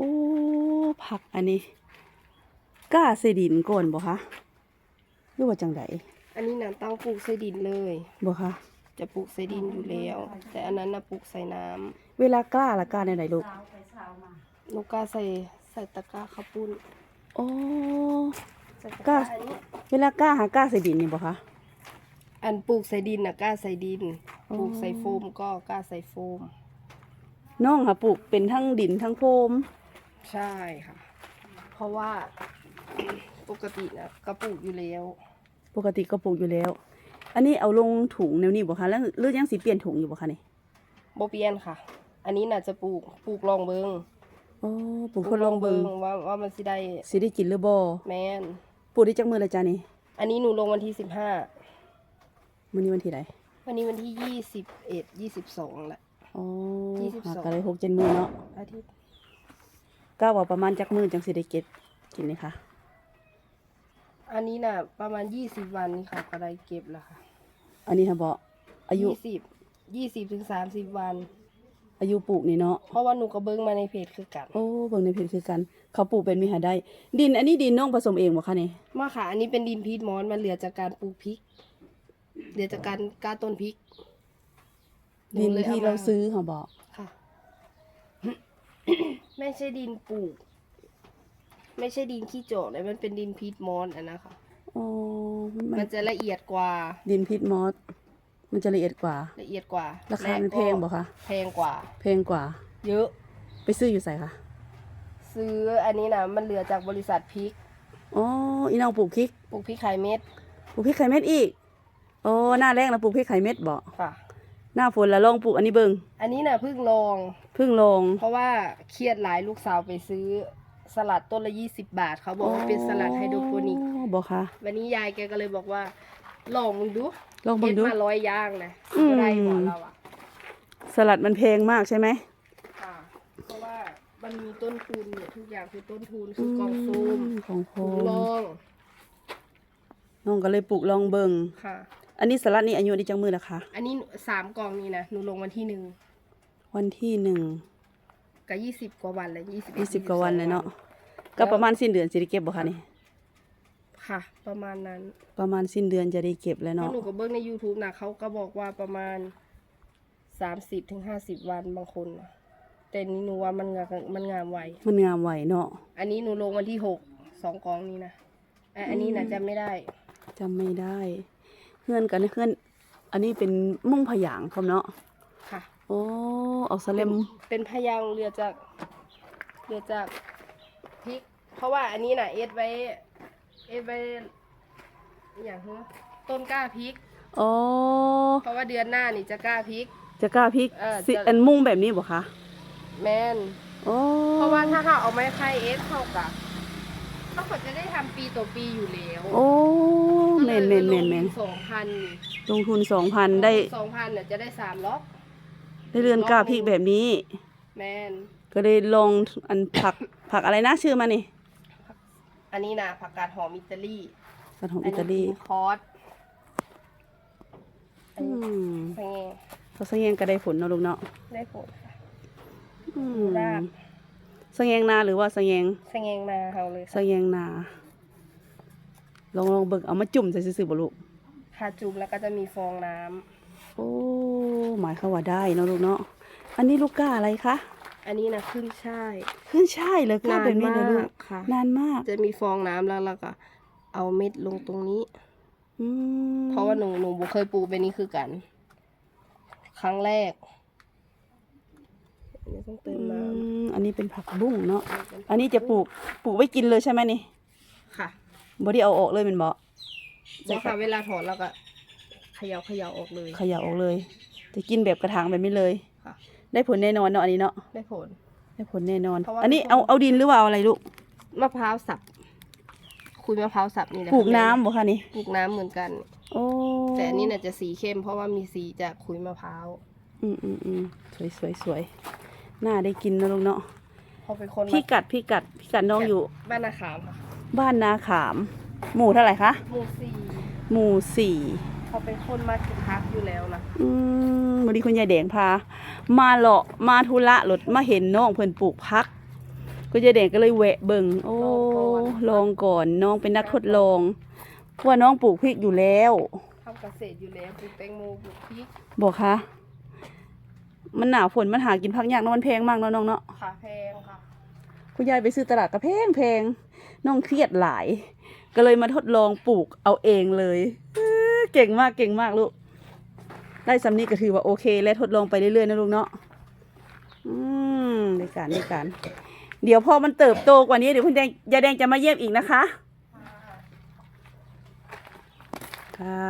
โอ้ผักอันนี้กล้าใส่ดินก่อนบ่คะหรือว่าจังไดอันนี้นะตั้งปลูกใส่ดินเลยบ่คะจะปลูกใส่ดินอยู่แล้ว แต่อันนั้นนะปลูกใส่น้ำเวลากล้าละกล้าในไหนลูกลูกกาใส่ใส่ตะกร้าข้าวปุ้นโอ้ ใส่ตะกล้าอันนี้ เวลากล้าหากล้าใส่ดินนี่บ่คะ อันปลูกใส่ดินนะกล้าใส่ดิน อ๋อ ปลูกใส่โฟมก็กล้าใส่โฟม น้องค่ะปลูกเป็นทั้งดินทั้งโฟม ใช่ค่ะ เพราะว่าปกตินะก็ปลูกอยู่แล้ว ปกติก็ปลูกอยู่แล้ว อันนี้เอาลงถุงแนวนี้บ่คะแล้วหรือยังสิเปลี่ยนถุงอยู่บ่คะนี่โบเปียนค่ะ อันนี้น่ะจะปลูกปลูกลองเบิงโอ้ปลูกคนลองเบิ่งว่าว่ามันสิได้สิได้กินหรือบ่แมนปลูกได้จักมื้อละจ้านี่ อันนี้หนูลงวันที่สิบห้ามื้อนี้วันที่ใดวันนี้วันที่ยี่สิบเอ็ดยี่สิบสองแหละ อ๋อยี่สิบสองหาก็เลย6 7มื้อเนาะอาทิตย์ ก็ว่าประมาณจักมื้อจังสิได้เก็บกินนี่ค่ะ อันนี้น่ะ ประมาณยี่สิบวันนี่ค่ะก็ได้เก็บแล้วค่ะอันนี้ค่ะบ่อายุ ยี่สิบยี่สิบถึงสามสิบวัน อายุปลูกนี่เนาะ เพราะว่าหนูก็เบิ้งมาในเพจคือกันโอ้เบิ่งในเพจคือกัน เขาปลูกเป็นมีหาได้ ดินอันนี้ดินน้องผสมเองบ่คะนี่มาค่ะ อันนี้เป็นดินพีทมอนมันเหลือจากการปลูกพริก เหลือจากการกล้าต้นพริกหดินลยที่มเราซื้อค่ะบ่ค่ะ ไม่ใช่ดินปลูก ไม่ใช่ดินขี้โจกเลยมันเป็นดินพีทมอนอันนะคะ อ๋อมันมันจะละเอียดกว่าดินพิษมอสมันจะละเอียดกว่า ละเอียดกว่าราคามันและก็แพงบ่คะแพงกว่า แพงกว่า เยอะ ไปซื้ออยู่ใส่คะซื้ออันนี้นะมันเหลือจากบริษัทพริกอ๋ออีน้องปลูกพริกปลูกพริกไข่เม็ดปลูกพริกไข่เม็ดอีกโอ้หน้าแรกนะปลูกพริกไข่เม็ดบ่ค่ะ หน้าฝนแล้วลองปลูกอันนี้เบิ่งอันนี้นะเพิ่งลอง เพิ่งลง เพราะว่าเครียดหลายลูกสาวไปซื้อสลัดต้นละยี่สิบบาท เขาบอกว่าเป็นสลัดไฮโดรโปนิกอ๋อบ่คะวันนี้ยายแกก็เลยบอกว่า ลองมึงดูลองเบิ่งดูเฮ็มาร้อยย่างนะอืม บ่ได้หัวเราอะสลัดมันแพงมากใช่ไหม ค่ะ เพราะว่ามันมีต้นทุนเนี่ยทุกอย่างคือต้นทุนคือกล่องโฟมอืของโฟถุงมรองน้องก็เลยปลูกลองเบิ่งค่ะ อันนี้สลัดนี่อายุได้จังมือละคะ อันนี้สามกล่องนี้นะหนูลงวันที่หนึ่งวันที่หนึ่งกับยี่สิบกว่าวันเลยยี่สิบยี่สิบกว่าวันเลยเนาะก็ประมาณสิ้นเดือนสิได้เก็บบ่คะนี่ค่ะ ประมาณนั้น ประมาณสิ้นเดือนจะได้เก็บแล้วเพราะเนาะหนูก็เบิ้งใน YouTube นะเขาก็บอกว่าประมาณสามสิบถึงห้าสิบวันบางคนน่ะแต่นี่หนูว่ามันงามมันงามไวมันงามไหวเนาะอันนี้หนูลงวันที่หกสองกองนี้นะอะอันนี้นะจำไม่ได้จำไม่ได้ เพื่อนกันเพื่อนอันนี้เป็นมุ่งผยางครับเนาะค่ะ โอ้เอาสเลมเป็นพยางค์เรือจากเรือจากพริก เพราะว่าอันนี้นะเอ็ดไว้เอ็ดไว้อหย่างเงี้ยต้นกล้าพริกอ๋อเพราะว่าเดือนหน้านี่จะกล้าพริก จะกล้าพริกเออสิจะ อันมุ่งแบบนี้บ่คะแมนโอ้เพราะว่าถ้าเขาเอาไม้ไข่เอสเข้ากับเขาก็จะได้ทำปีต่อปีอยู่แล้ว โอ้แม่ นแม่นแม่นแม่น สองพันลงทุนสองพันได้สองพันเนี่ยจะได้สามล็อก ได้เรือนกล้าพริกแบบนี้ แมนก็เลยลองอันผักผักอะไรนะชื่อมานี่อันนี้นะผักกาดหอมอิตาลีผักของอิตาลีนนี้คอร์สอันอืนี้มเป็นไงเขาสงเงงก็ได้ผลเนาะลูกเนาะได้ผลค่ะ อืมรากสงเงงนาหรือว่าสงเงงสงเงงนาเขาเลยสงเงงนา ลองลองเบิกเอามาจุ่มใส่ซื่อๆบ่ลูกค่ะจุ่มแล้วก็จะมีฟองน้ำโอ้หมายเขามว่าได้เนาะลูกเนาะอันนี้ลูกก้าอะไรคะอันนี้นะขึ้นช่ายขึ้นช่ายเลยก้าแบบนี้เลยลูกค่ะ นานมาก จะมีฟองน้ำแล้วเราก็เอาเม็ดลงตรงนี้ อืมเพราะว่าหนูหนูบ่เคยปลูกแบบนี้คือกัน ครั้งแรกอันนี้ต้องเติมอืน้มอันนี้เป็นผักบุ้งเนาะำอันนี้จะปลูกปลูกไว้กินเลยใช่ไหมนี่ ค่ะ บ่ได้เอาออกเลยแมันบ่ใช่ค่ะเวลาถอนเราก็เขย่าเขย่าออกเลย เขย่าออกเลย จะกินแบบกระถางแบบนี้เลยค่ะ ได้ผลแน่นอนเนาะอันนี้เนาะได้ผล ได้ผลแน่นอน เพราะว่า อันนี้เอาเอาดินหรือว่าเอาอะไรลูกมะพร้าวสับ คุยมะพร้าวสับนี่แหละปลูกน้ำบ่คะนี่ปลูกน้ำเหมือนกัน โอ้แต่อันนี้น่ะจะสีเข้ม เพราะว่ามีสีจากคุยมะพร้าวอืมอืมอืมสวยสวยสวยน่าได้กินนะลูกเนาะพอเป็นคนพี่กัดพี่กัดพี่กัดน้องอยู่บ้านนาขามค่ะ บ้านนาขาม หมู่เท่าไหร่คะหมู่สี่หมู่สี่พอเป็นคนมาถึงพักอยู่แล้วนะอืมวันนี้คุณยายแดงพา มาเลาะมาธุระรถมาเห็นน้องเพิ่นปลูกพัก คุณยายแดงก็เลยแวะเบิ่งโอ้ลองก่อนน้องเป็นนักทดลองเพราะว่าน้องปลูกพริกอยู่แล้วทำเกษตรอยู่แล้วปลูกแตงโมปลูกพริกบอกคะมันหนาวฝนมันหากินพักยากเนาะมันแพงมากเนาะน้องเนาะค่ะแพงค่ะ คุณยายไปซื้อตลาดก็แพงแพงน้องเครียดหลาย ก็เลยมาทดลองปลูกเอาเองเลยเก่งมากเก่งมากลูก ได้สำนีก็ถือว่าโอเค และทดลองไปเรื่อยๆนะลูกเนาะอืมได้การได้การ เดี๋ยวพอมันเติบโตกว่านี้เดี๋ยวคุณแดงยายแดงจะมาเยี่ยมอีกนะคะ ค่ะ